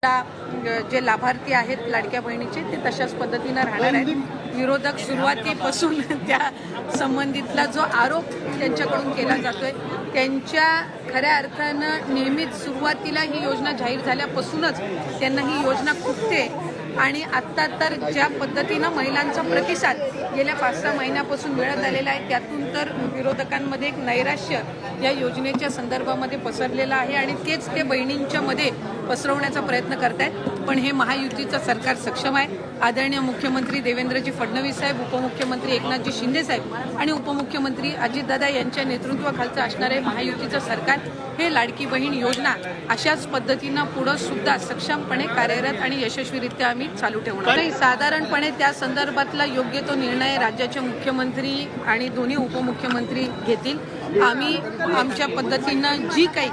딱 जे लाभार्थी आहेत लाडक्या बहिणीचे ते तशाच पद्धतीनं राहणार आहेत. विरोधक सुरुवातीपासून त्या संबंधितला जो आरोप त्यांच्याकडून केला जातोय त्यांच्या खऱ्या अर्थानं नेहमीच सुरुवातीला ही योजना जाहीर झाल्यापासूनच त्यांना ही योजना खुपते आणि आत्ता तर ज्या पद्धतीनं महिलांचा प्रतिसाद गेल्या पाच सहा महिन्यापासून मिळत आलेला आहे त्यातून तर विरोधकांमध्ये एक नैराश्य या योजनेच्या संदर्भामध्ये पसरलेलं आहे आणि तेच ते बहिणींच्या मध्ये पसरवण्याचा प्रयत्न करतायत. पण हे महायुतीचं सरकार सक्षम आहे. आदरणीय मुख्यमंत्री देवेंद्रजी फडणवीस साहेब उपमुख्यमंत्री एकनाथजी शिंदे साहेब आणि उपमुख्यमंत्री अजितदादा यांच्या नेतृत्वाखालचं असणारे महायुतीचं सरकार. हे लाडकी बहीण योजना अशाच पद्धतीनं पुढं सुद्धा सक्षमपणे कार्यरत आणि यशस्वीरित्या आम्ही चालू ठेवणार. नाही, साधारणपणे त्या संदर्भातला योग्य तो निर्णय राज्याचे मुख्यमंत्री आणि दोन्ही उपमुख्यमंत्री घेतील. आम्ही आमच्या पद्धतीनं जी काही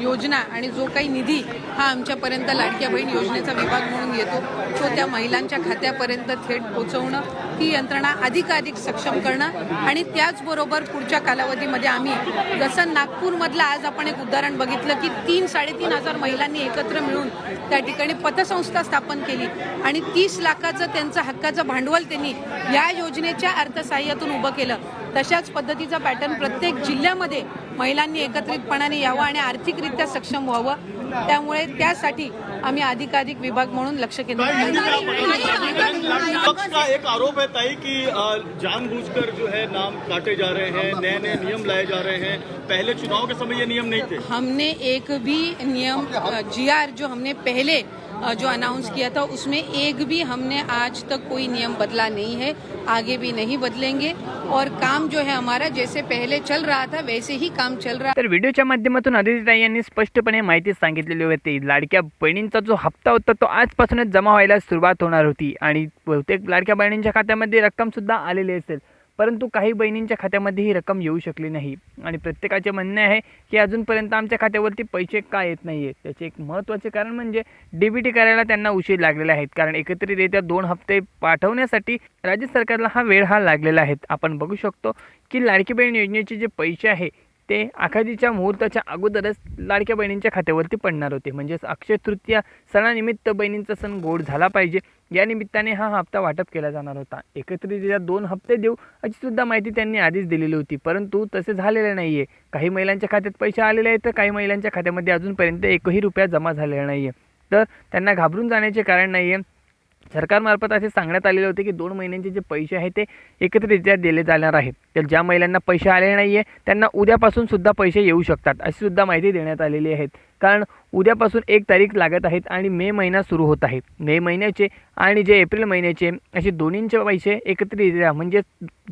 योजना आणि जो काही निधी हा आमच्यापर्यंत लाडक्या बहीण योजनेचा विभाग म्हणून येतो तो त्या महिलांच्या खात्यापर्यंत थेट पोहोचवणं ती यंत्रणा अधिकाधिक सक्षम करणं आणि त्याचबरोबर पुढच्या कालावधीमध्ये आम्ही जसं नागपूरमधलं आज आपण एक उदाहरण बघितलं की तीन साडेतीन हजार महिलांनी एकत्र मिळून त्या ठिकाणी पतसंस्था स्थापन केली आणि तीस लाखाचं त्यांचं हक्काचं भांडवल त्यांनी या योजनेच्या अर्थसहाय्यातून उभं केलं. तशाच पद्धतीचा पॅटर्न प्रत्येक जिल्ह्यामध्ये महिलांनी एकत्रितपणाने यावं आणि आर्थिकरित्या सक्षम व्हावं. त्यामुळे त्यासाठी आम्ही अधिकाधिक विभाग म्हणून लक्ष केंद्रित एक आरोप है ताई कि जानबूझकर जो है नाम काटे जा रहे हैं नए नए नियम लाए जा रहे हैं। पहले चुनाव के समय ये नियम नहीं थे। हमने एक भी नियम जीआर जो हमने पहले जो अनाउंस किया था उसमें एक भी हमने आज तक कोई नियम बदला नहीं है आगे भी नहीं बदलेंगे। और काम जो है हमारा जैसे पहले चल रहा था वैसे ही काम चल रहा तर व्हिडिओच्या माध्यमातून आदित्यताई यांनी स्पष्टपणे माहिती सांगितलेली होती लाडक्या बहिणींचा जो हप्ता होता तो आजपासूनच जमा व्हायला सुरुवात होणार होती. आणि बहुतेक लाडक्या बहिणींच्या खात्यामध्ये रक्कमसुद्धा आलेली असेल. परंतु काही बहिणींच्या खात्यामध्ये ही रक्कम येऊ शकली नाही. आणि प्रत्येकाचे म्हणणे आहे की अजूनपर्यंत आमच्या खात्यावरती पैसे का येत नाही आहेत त्याचे एक महत्त्वाचे कारण म्हणजे डी बी टी करायला त्यांना उशीर लागलेला आहेत कारण एकत्रितरित्या दोन हप्ते पाठवण्यासाठी राज्य सरकारला हा वेळ हा लागलेला आहे. आपण बघू शकतो की लाडकी बहीण योजनेचे जे पैसे आहे ते आखादीच्या मुहूर्ताच्या अगोदरच लाडक्या बहिणींच्या खात्यावरती पडणार होते. म्हणजेच अक्षय तृतीया सणानिमित्त बहिणींचा सण गोड झाला पाहिजे. या निमित्ताने हा हप्ता वाटप केला जाणार होता. एकत्रितरित्या दोन हप्ते देऊ अशी सुद्धा माहिती त्यांनी आधीच दिलेली होती. परंतु तसे झालेले नाही आहे काही महिलांच्या खात्यात पैसे आलेले आहेत तर काही महिलांच्या खात्यामध्ये अजूनपर्यंत एकही रुपया जमा झालेला नाही आहे तर त्यांना घाबरून जाण्याचे कारण नाही आहे सरकारमार्फत असे सांगण्यात आलेले होते की दोन महिन्यांचे जे पैसे आहेत ते एकत्रितरित्या दिले जाणार आहेत. तर ज्या महिलांना पैसे आले नाही आहे त्यांना उद्यापासून सुद्धा पैसे येऊ शकतात अशी सुद्धा माहिती देण्यात आलेली आहेत कारण उद्यापासून एक तारीख लागत आहेत आणि मे महिना सुरू होत आहे. मे महिन्याचे आणि जे एप्रिल महिन्याचे असे दोन्हींचे पैसे एकत्रित द्या म्हणजे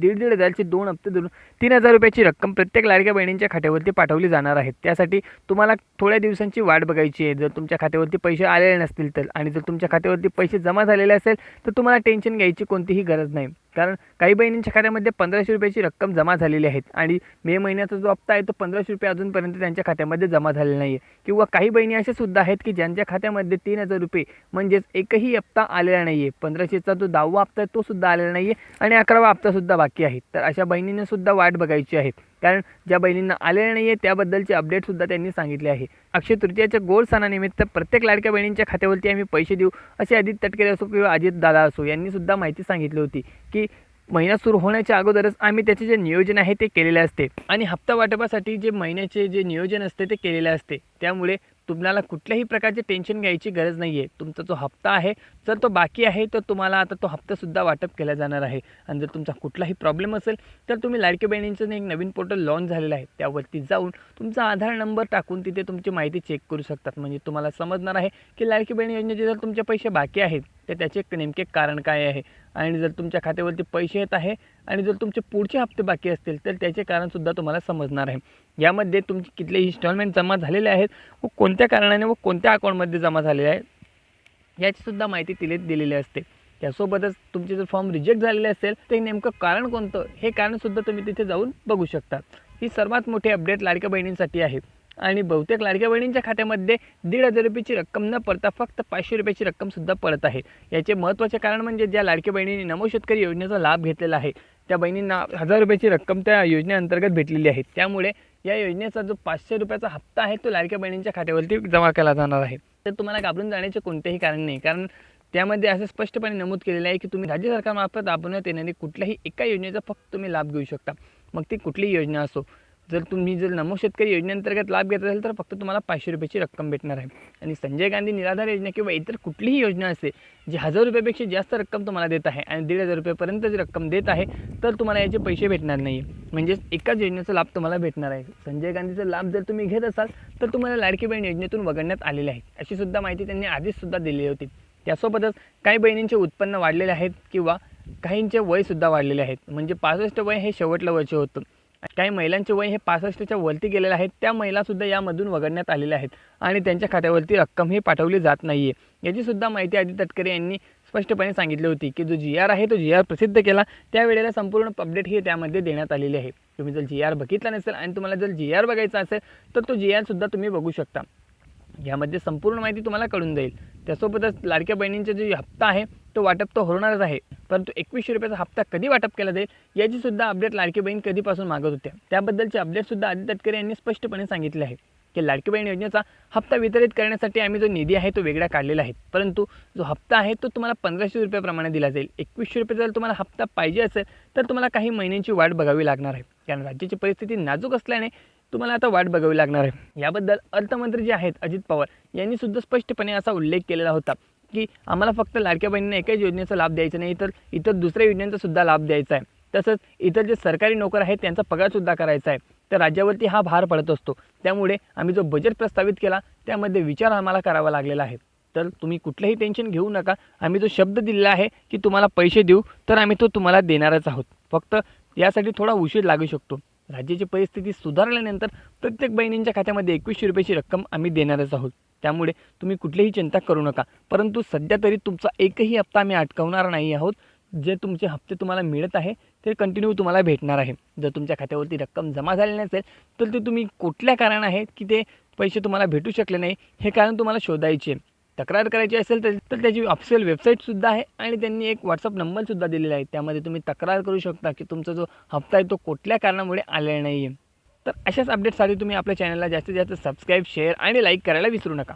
दीड दीड हजारचे दोन हप्ते धरून तीन हजार रुपयाची रक्कम प्रत्येक लाडक्या बहिणींच्या खात्यावरती पाठवली जाणार आहे. त्यासाठी तुम्हाला थोड्या दिवसांची वाट बघायची आहे. जर तुमच्या खात्यावरती पैसे आलेले नसतील तर आणि जर तुमच्या खात्यावरती पैसे जमा झालेले असेल तर तुम्हाला टेन्शन घ्यायची कोणतीही गरज नाही. कारण काही बहिणींच्या खात्यामध्ये पंधराशे रुपयाची रक्कम जमा झालेली आहेत आणि मे महिन्याचा जो हप्ता आहे तो पंधराशे रुपये अजूनपर्यंत त्यांच्या खात्यामध्ये जमा झालेला नाही आहे. किंवा काही बहिणी अशा सुद्धा आहेत की ज्यांच्या खात्यामध्ये तीन हजार रुपये म्हणजेच एकही हप्ता आलेला नाही आहे. पंधराशेचा जो दहावा हप्ता आहे तो सुद्धा आलेला नाही आहे आणि अकरावा हप्तासुद्धा बाकी आहे. तर अशा बहिणींनीसुद्धा वाट बघायची आहे. कारण ज्या बहिणींना आलेलं नाही आहे त्याबद्दलचे अपडेटसुद्धा त्यांनी सांगितले आहे. अक्षय तृतीयाच्या गोड सणानिमित्त प्रत्येक लाडक्या बहिणींच्या खात्यावरती आम्ही पैसे देऊ असे अजित तटकरे असो किंवा अजित दादा असो यांनी सुद्धा माहिती सांगितली होती की महिना सुरू होण्याच्या अगोदरच आम्ही त्याचे जे नियोजन आहे ते केलेले असते. आणि हप्ता वाटपासाठी जे महिन्याचे जे नियोजन असते ते केलेले असते. त्यामुळे तुम्हाला कुठल्याही प्रकारचे टेन्शन घ्यायची गरज नाही आहे तुमचा जो हप्ता आहे जर तो बाकी आहे तर तुम्हाला आता तो हप्तासुद्धा वाटप केला जाणार आहे. आणि जर तुमचा कुठलाही प्रॉब्लेम असेल तर तुम्ही लाडके बहिणींचं एक नवीन पोर्टल लॉन्च झालेलं आहे. त्यावरती जाऊन तुमचा आधार नंबर टाकून तिथे तुमची माहिती चेक करू शकतात. म्हणजे तुम्हाला समजणार आहे की लाडकी बहीण योजनेचे जर तुमचे पैसे बाकी आहेत तर त्याचे नेमके कारण काय आहे? आणि जर तुमच्या खात्यावरती पैसे येत आहे आणि जर तुमचे पुढचे हप्ते बाकी असतील तर त्याचे कारणसुद्धा तुम्हाला समजणार आहे. यामध्ये तुमचे कितले इन्स्टॉलमेंट जमा झालेले आहेत व कोणत्या कारणाने व कोणत्या अकाउंटमध्ये जमा झालेले आहे याचीसुद्धा माहिती तिले दिलेली असते. त्यासोबतच तुमचे जर फॉर्म रिजेक्ट झालेले असेल ते नेमकं कारण कोणतं? हे कारणसुद्धा तुम्ही तिथे जाऊन बघू शकता. ही सर्वात मोठी अपडेट लाडक्या बहिणींसाठी आहे. आणि बहुतेक लाडक्या बहिणींच्या खात्यामध्ये दीड हजार रुपयाची रक्कम न पडता फक्त पाचशे रुपयाची रक्कमसुद्धा पडत आहे. याचे महत्त्वाचे कारण म्हणजे ज्या लाडक्या बहिणींनी नमो शेतकरी योजनेचा लाभ घेतलेला आहे त्या बहिणींना हजार रुपयाची रक्कम त्या योजनेअंतर्गत भेटलेली आहे. त्यामुळे या योजनेचा जो पाचशे रुपयाचा हप्ता आहे तो लाडक्या बहिणींच्या खात्यावरती जमा केला जाणार आहे. तर तुम्हाला घाबरून जाण्याचे कोणतेही कारण नाही कारण त्यामध्ये असं स्पष्टपणे नमूद केलेलं आहे की तुम्ही राज्य सरकारमार्फत राबवण्यात येणारी कुठल्याही एका योजनेचा फक्त तुम्ही लाभ घेऊ शकता. मग ती कुठलीही योजना असो जर तुम्ही जर नमो शेतकरी योजनेअंतर्गत लाभ घेत असेल तर फक्त तुम्हाला पाचशे रुपयाची रक्कम भेटणार आहे. आणि संजय गांधी निराधार योजना किंवा इतर कुठलीही योजना असते जी हजार रुपयापेक्षा जास्त रक्कम तुम्हाला देत आहे आणि दीड हजार रुपयापर्यंत जी रक्कम देत आहे तर तुम्हाला याचे पैसे भेटणार नाही. म्हणजेच एकाच योजनेचा लाभ तुम्हाला भेटणार आहे. संजय गांधीचा लाभ जर तुम्ही घेत असाल तर तुम्हाला लाडकी बहीण योजनेतून वगळण्यात आलेले आहे. अशी सुद्धा माहिती त्यांनी आधीचसुद्धा दिलेली दिली होती. त्यासोबतच काही बहिणींचे उत्पन्न वाढलेले आहेत किंवा काहींचे वयसुद्धा वाढलेले आहेत. म्हणजे पासष्ट वय हे शेवटलं वर्ष होतं. काही महिलांचे वय हे पासष्टच्या वरती गेलेले आहेत. त्या महिलासुद्धा यामधून वगळण्यात आलेल्या आहेत. आणि त्यांच्या खात्यावरती रक्कम ही पाठवली जात नाही आहे याचीसुद्धा माहिती आदित्य तटकरे यांनी स्पष्टपणे सांगितली होती की जो जी आर आहे तो जी आर प्रसिद्ध केला. त्यावेळेला संपूर्ण अपडेट ही त्यामध्ये देण्यात आलेली आहे. तुम्ही जर जी आर बघितला नसेल आणि तुम्हाला जर जी आर बघायचा असेल तर तो जी आरसुद्धा तुम्ही बघू शकता. यामध्ये संपूर्ण माहिती तुम्हाला कळून जाईल. त्यासोबतच लाडक्या बहिणींचा जो हप्ता आहे तो वाटप तो होणारच आहे परंतु एकवीसशे रुपयाचा हप्ता कधी वाटप केला जाईल याचीसुद्धा अपडेट लाडकी बहीण कधीपासून मागत होत्या. त्याबद्दलचे अपडेटसुद्धा आदित्य तटकरे यांनी स्पष्टपणे सांगितले आहे की लाडकी बहीण योजनेचा हप्ता वितरित करण्यासाठी आम्ही जो निधी आहे तो वेगळा काढलेला आहे. परंतु जो हप्ता आहे तो तुम्हाला पंधराशे रुपयाप्रमाणे दिला जाईल. एकवीसशे रुपये जर तुम्हाला हप्ता पाहिजे असेल तर तुम्हाला काही महिन्यांची वाट बघावी लागणार आहे. कारण राज्याची परिस्थिती नाजूक असल्याने तुम्हाला आता वाट बघावी लागणार आहे. याबद्दल अर्थमंत्री जे आहेत अजित पवार यांनी सुद्धा स्पष्टपणे असा उल्लेख केलेला होता की आम्हाला फक्त लाडक्या बहिणींना एकाच योजनेचा लाभ द्यायचा नाही तर इतर दुसऱ्या योजनेचा सुद्धा लाभ द्यायचा आहे. तसंच इतर जे सरकारी नोकर आहेत त्यांचा पगारसुद्धा करायचा आहे. तर राज्यावरती हा भार पडत असतो. त्यामुळे आम्ही जो बजेट प्रस्तावित केला त्यामध्ये विचार आम्हाला करावा लागलेला आहे. तर तुम्ही कुठलंही टेन्शन घेऊ नका. आम्ही जो शब्द दिलेला आहे की तुम्हाला पैसे देऊ तर आम्ही तो तुम्हाला देणारच आहोत. फक्त यासाठी थोडा उशीर लागू शकतो. राज्याची परिस्थिती सुधारल्यानंतर प्रत्येक बहिणींच्या खात्यामध्ये एकवीसशे रुपयाची रक्कम आम्ही देणारच आहोत. त्यामुळे तुम्ही कुठलीही चिंता करू नका. परंतु सध्या तरी तुमचा एकही हप्ता आम्ही अटकवणार नाही आहोत. जे तुमचे हप्ते तुम्हाला मिळत आहे ते कंटिन्यू तुम्हाला भेटणार आहे. जर तुमच्या खात्यावरती रक्कम जमा झाली नसेल तर ते तुम्ही कुठल्या कारण आहेत की ते पैसे तुम्हाला भेटू शकले नाही हे कारण तुम्हाला शोधायचे आहे. तक्रार करायची असेल तर तर त्याची ऑफिशियल वेबसाईटसुद्धा आहे आणि त्यांनी एक व्हॉट्सअप नंबरसुद्धा दिलेला आहे. त्यामध्ये तुम्ही तक्रार करू शकता की तुमचा जो हप्ता आहे तो कुठल्या कारणामुळे आलेला नाही आहे तर अशाच अपडेटसाठी तुम्ही आपल्या चॅनलला जास्तीत जास्त सबस्क्राईब शेअर आणि लाईक करायला विसरू नका.